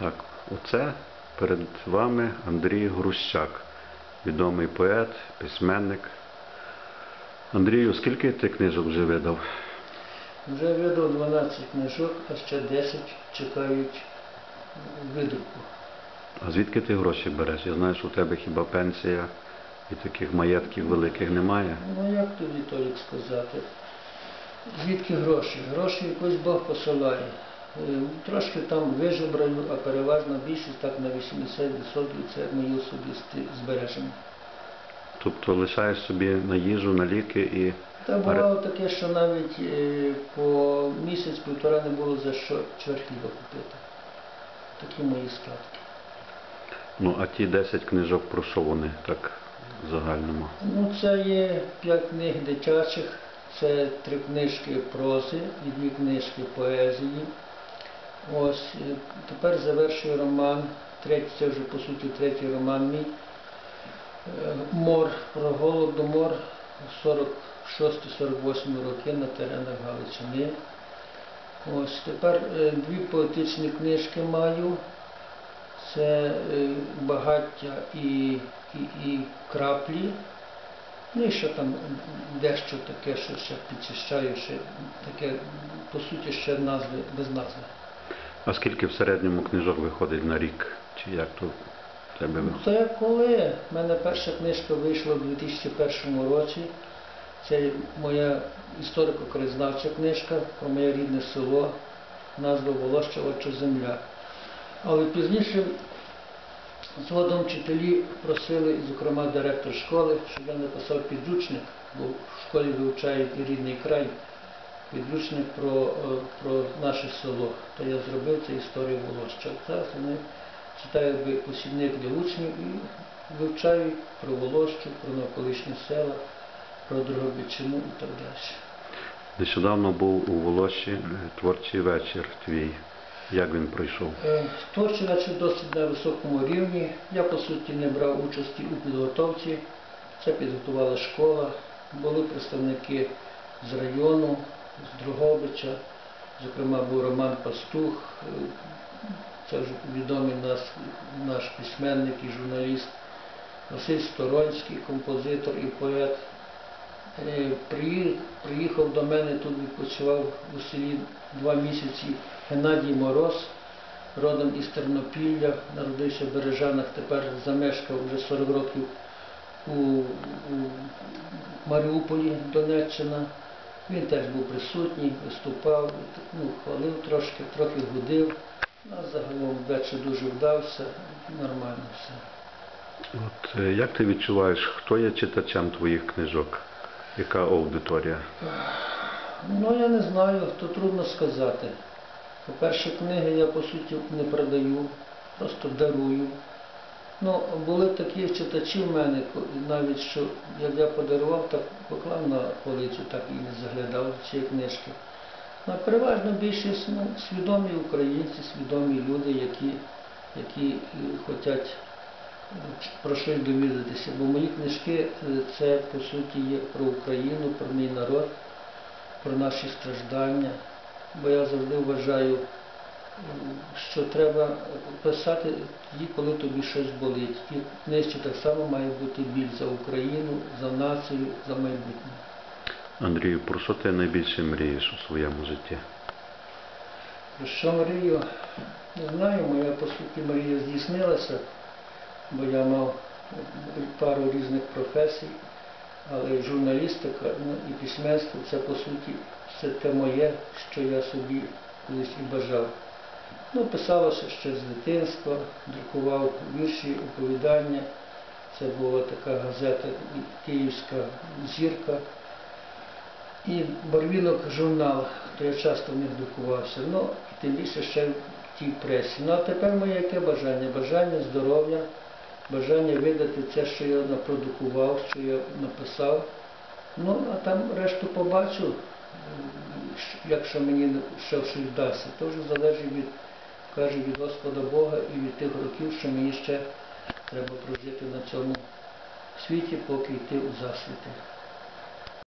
Так, оце перед вами Андрій Грущак, відомий поет, письменник. Андрію, скільки ти книжок вже видав? Вже видав 12 книжок, а ще 10 чекають видруку. А звідки ти гроші береш? Я знаю, що у тебе хіба пенсія і таких маєтків великих немає. Ну як тобі Толік сказати? Звідки гроші? Гроші якось Бог посилає. Е, Трошки там вижебраю, а переважна більшість, так на 80% це мої особисті збереження. Тобто лишаєш собі на їжу, на ліки і Та бувало таке, що навіть е, по місяць-півтора не було за що чверть хліба купити. Такі мої статки. ну а ті 10 книжок про що вони так в загальному? Ну, це є п'ять книг дитячих, це три книжки прози і дві книжки поезії. Ось е, тепер завершую роман. Третій, це вже по суті третій роман мій. Е, Мор про голодомор 46-48 роки на теренах Галичини. Ось тепер е, дві поетичні книжки маю. Це багаття і, і, і краплі. Ну і ще там дещо таке, що ще підчищаю, ще таке, по суті, ще назви без назви. А скільки в середньому книжок виходить на рік? Чи як то в тебе виходить? Це коли? У мене перша книжка вийшла в 2001 році. Це моя історико-краєзнавча книжка про моє рідне село, назва Волоща Отча Земля. Але пізніше згодом вчителі просили, і, зокрема директор школи, щоб я написав підручник, бо в школі вивчають і рідний край, підручник про, е, про наше село. То я зробив це історію Волоща. Зараз вони читають би посібник для учнів і вивчають про Волощу, про навколишні села, про Дрогобичину і так далі. Нещодавно був у Волоші е, творчий вечір твій. Як він пройшов? Е, Творчі наче досить на високому рівні. Я по суті не брав участі у підготовці. Це підготувала школа. Були представники з району, з Дрогобича. Зокрема, був Роман Пастух, е, це вже відомий наш, наш письменник і журналіст, Василь Сторонський, композитор і поет. Е, Приїхав до мене, тут відпочивав у селі два місяці Геннадій Мороз, родом із Тернопілля, народився в Бережанах, тепер замешкав вже 40 років у, у Маріуполі, Донеччина. Він теж був присутній, виступав, ну, хвалив трошки, трохи гудив. А загалом вечір дуже вдався, нормально все. От е, як ти відчуваєш, хто є читачем твоїх книжок? Яка аудиторія? Ну, я не знаю, то трудно сказати. По-перше, книги я по суті не продаю, просто дарую. Ну, були такі читачі в мене, навіть що як я подарував, так поклав на полицю, так і не заглядав ці книжки. Ну, переважно більшість ну, свідомі українці, свідомі люди, які, які хочуть про щось довідатися. Бо мої книжки е, це по суті є про Україну, про мій народ, про наші страждання. Бо я завжди вважаю, що треба писати тоді, коли тобі щось болить. І в книжці так само має бути біль за Україну, за націю, за майбутнє. Андрію, про що ти найбільше мрієш у своєму житті? Про що мрію? Не знаю, моя по суті мрія здійснилася, бо я мав пару різних професій, але журналістика ну, і письменство це по суті все те моє, що я собі колись і бажав. Ну, писалося ще з дитинства, друкував вірші, оповідання. Це була така газета Київська зірка. І Барвінок журнал, то я часто в них друкувався. Ну, і тим більше ще в тій пресі. Ну а тепер моє яке бажання? Бажання здоров'я, бажання видати це, що я напродукував, що я написав. Ну, а там решту побачу, якщо мені ще щось вдасться. То вже залежить від, каже, від Господа Бога і від тих років, що мені ще треба прожити на цьому світі, поки йти у засвіти.